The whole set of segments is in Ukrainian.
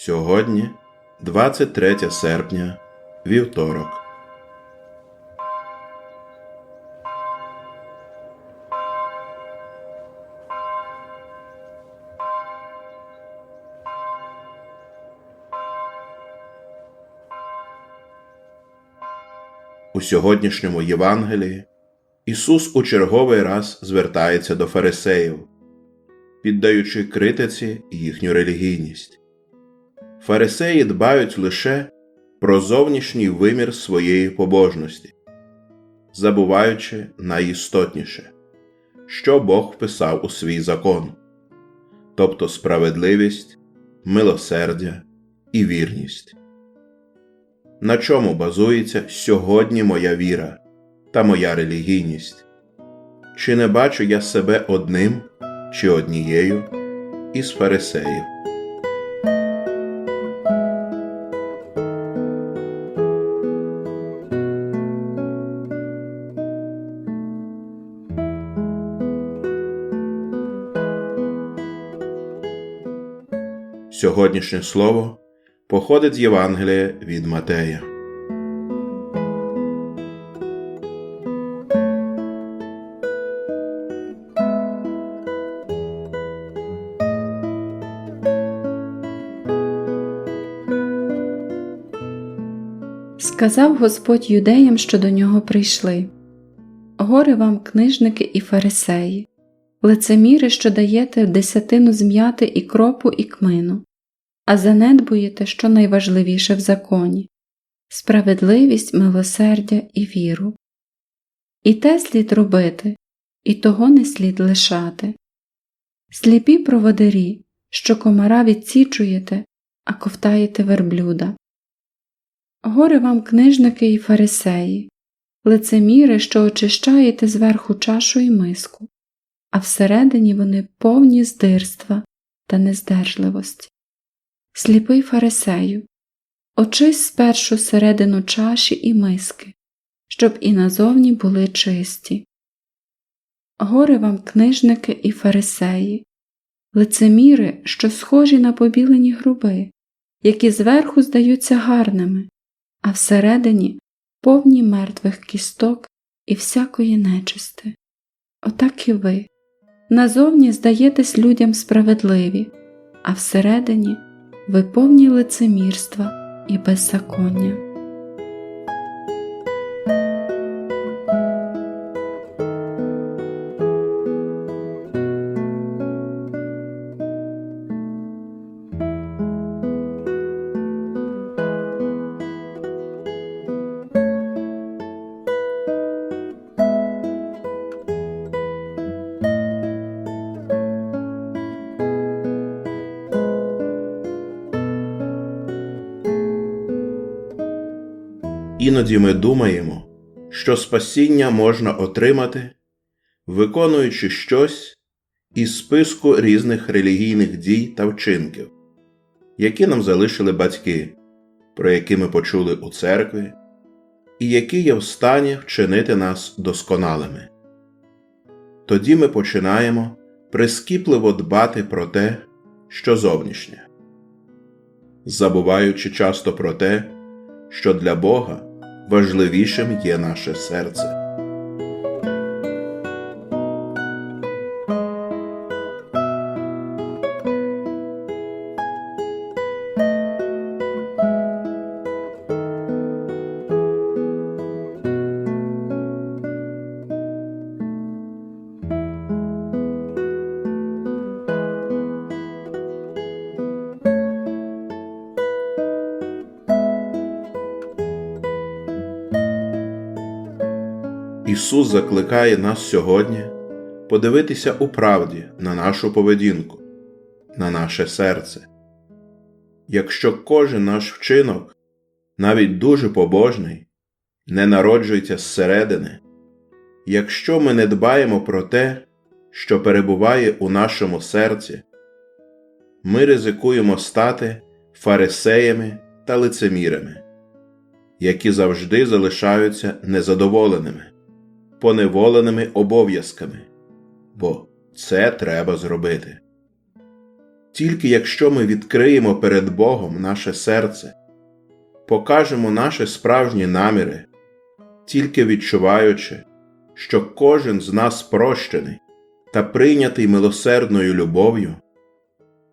Сьогодні 23 серпня, вівторок. У сьогоднішньому Євангелії Ісус у черговий раз звертається до фарисеїв, піддаючи критиці їхню релігійність. Фарисеї дбають лише про зовнішній вимір своєї побожності, забуваючи найістотніше, що Бог вписав у свій закон, тобто справедливість, милосердя і вірність. На чому базується сьогодні моя віра та моя релігійність? Чи не бачу я себе одним чи однією із фарисеїв? Сьогоднішнє слово походить з Євангелія від Матея. Сказав Господь юдеям, що до нього прийшли. Горе вам, книжники і фарисеї, лицеміри, що даєте десятину зм'яти і кропу, і кмину, а занедбуєте, що найважливіше в законі справедливість, милосердя і віру. І те слід робити, і того не слід лишати. Сліпі проводарі, що комара відсічуєте, а ковтаєте верблюда. Горе вам, книжники і фарисеї, лицеміри, що очищаєте зверху чашу і миску, а всередині вони повні здирства та нездержливості. Сліпий фарисею, очись спершу середину чаші і миски, щоб і назовні були чисті. Горе вам, книжники і фарисеї, лицеміри, що схожі на побілені груби, які зверху здаються гарними, а всередині повні мертвих кісток і всякої нечисти. Отак і ви назовні здаєтесь людям справедливі, а всередині ви повні лицемірства і беззаконня. Іноді ми думаємо, що спасіння можна отримати, виконуючи щось із списку різних релігійних дій та вчинків, які нам залишили батьки, про які ми почули у церкві, і які є в стані вчинити нас досконалими. Тоді ми починаємо прискіпливо дбати про те, що зовнішнє, забуваючи часто про те, що для Бога важливішим є наше серце. Ісус закликає нас сьогодні подивитися у правді на нашу поведінку, на наше серце. Якщо кожен наш вчинок, навіть дуже побожний, не народжується зсередини, якщо ми не дбаємо про те, що перебуває у нашому серці, ми ризикуємо стати фарисеями та лицемірами, які завжди залишаються незадоволеними поневоленими обов'язками, бо це треба зробити. Тільки якщо ми відкриємо перед Богом наше серце, покажемо наші справжні наміри, тільки відчуваючи, що кожен з нас прощений та прийнятий милосердною любов'ю,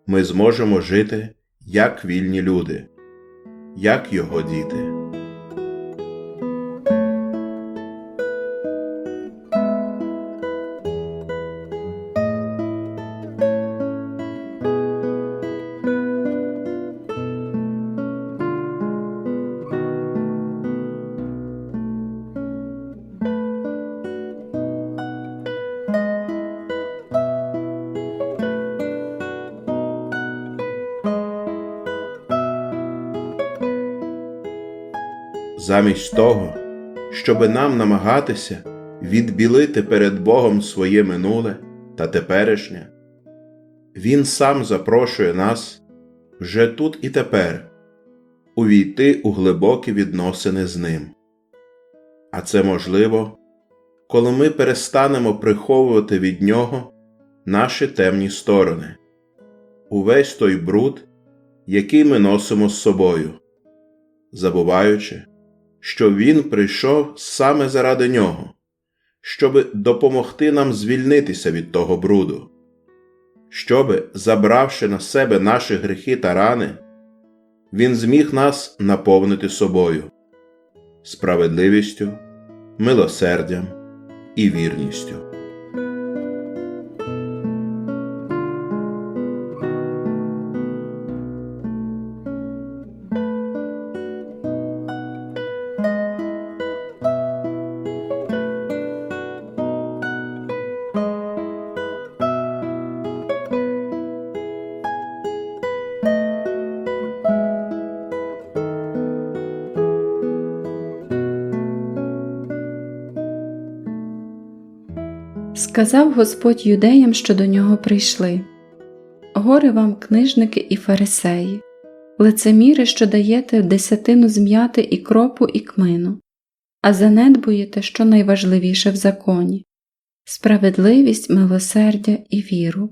ми зможемо жити як вільні люди, як його діти. Замість того, щоби нам намагатися відбілити перед Богом своє минуле та теперішнє, Він сам запрошує нас вже тут і тепер увійти у глибокі відносини з Ним. А це можливо, коли ми перестанемо приховувати від Нього наші темні сторони, увесь той бруд, який ми носимо з собою, забуваючи, що Він прийшов саме заради нього, щоби допомогти нам звільнитися від того бруду, щоби, забравши на себе наші гріхи та рани, Він зміг нас наповнити собою, справедливістю, милосердям і вірністю. Сказав Господь юдеям, що до нього прийшли Горе вам, книжники і фарисеї, лицеміри, що даєте десятину зм'яти і кропу, і кмину, а занедбуєте, що найважливіше в законі справедливість, милосердя і віру.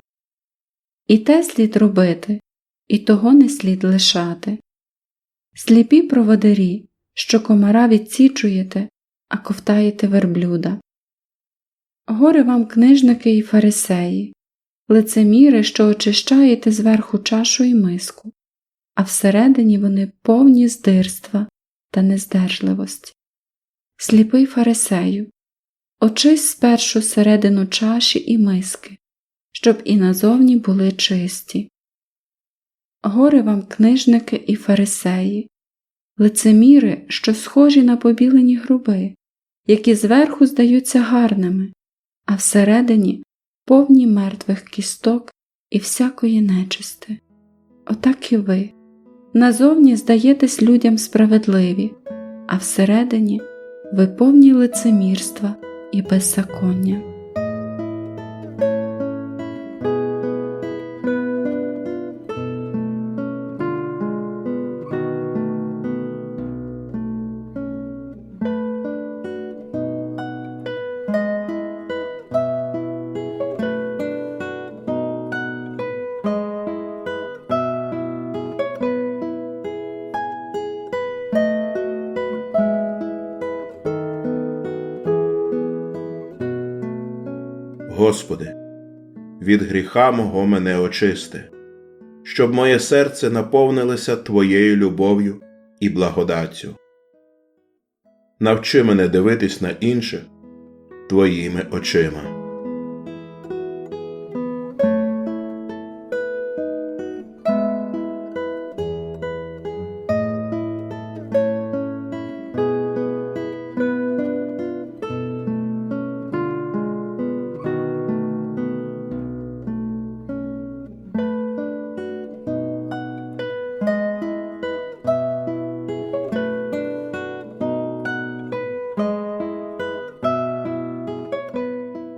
І те слід робити, і того не слід лишати. Сліпі проводарі, що комара відсічуєте, а ковтаєте верблюда. Горе вам, книжники і фарисеї, лицеміри, що очищаєте зверху чашу і миску, а всередині вони повні здирства та нездержливості. Сліпий фарисею, очись спершу середину чаші і миски, щоб і назовні були чисті. Горе вам, книжники і фарисеї, лицеміри, що схожі на побілені груби, які зверху здаються гарними, а всередині повні мертвих кісток і всякої нечисти. Отак і ви. Назовні здаєтесь людям справедливі, а всередині ви повні лицемірства і беззаконня. Господи, від гріха мого мене очисти, щоб моє серце наповнилося Твоєю любов'ю і благодаттю. Навчи мене дивитись на інших Твоїми очима.